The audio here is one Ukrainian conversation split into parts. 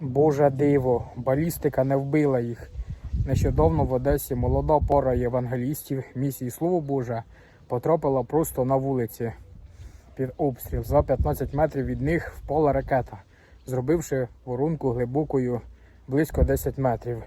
Боже диво, балістика не вбила їх. Нещодавно в Одесі молода пара євангелістів місії Слово Боже потрапила просто на вулиці під обстріл. За 15 метрів від них впала ракета, зробивши воронку глибокою близько 10 метрів.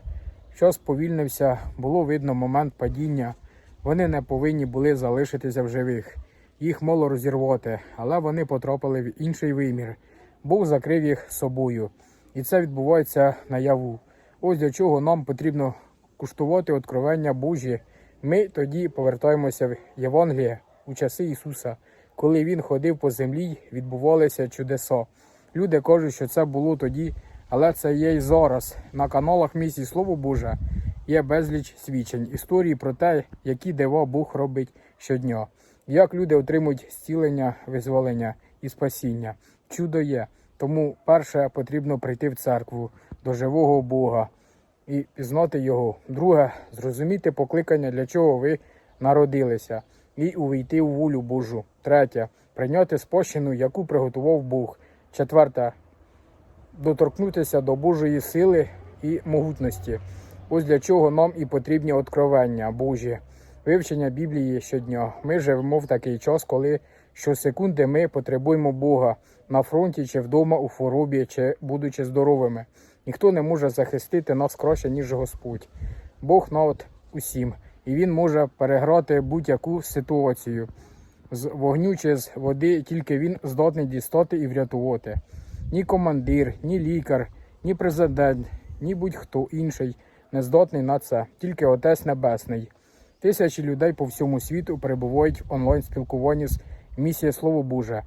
Час повільнився, було видно момент падіння. Вони не повинні були залишитися в живих. Їх мало розірвати, але вони потрапили в інший вимір. Бог закрив їх собою. І це відбувається наяву. Ось для чого нам потрібно куштувати откровення Божі. Ми тоді повертаємося в Євангеліє у часи Ісуса. Коли Він ходив по землі, відбувалися чудеса. Люди кажуть, що це було тоді, але це є й зараз. На каналах місії Слово Боже є безліч свідчень, історії про те, які дива Бог робить щодня, як люди отримують зцілення, визволення і спасіння. Чудо є. Тому перше потрібно прийти в церкву до живого Бога і пізнати Його. Друге, зрозуміти покликання, для чого ви народилися, і увійти у волю Божу. Третє прийняти спадщину, яку приготував Бог. Четверте доторкнутися до Божої сили і могутності. Ось для чого нам і потрібні откровення Божі, вивчення Біблії щодня. Ми живемо в такий час, коли щосекунди ми потребуємо Бога на фронті чи вдома у хворобі, чи будучи здоровими. Ніхто не може захистити нас краще, ніж Господь. Бог над усім, і Він може переграти будь-яку ситуацію з вогню чи з води, тільки він здатний дістати і врятувати. Ні командир, ні лікар, ні президент, ні будь-хто інший не здатний на це, тільки Отець Небесний. Тисячі людей по всьому світу перебувають в онлайн спілкуванні з місією Слово Боже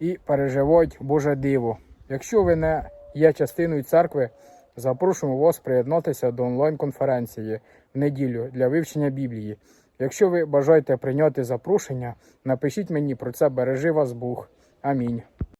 і переживають Боже диво. Якщо ви не є частиною церкви, запрошуємо вас приєднатися до онлайн-конференції в неділю для вивчення Біблії. Якщо ви бажаєте прийняти запрошення, напишіть мені про це, бережи вас Бог. Амінь.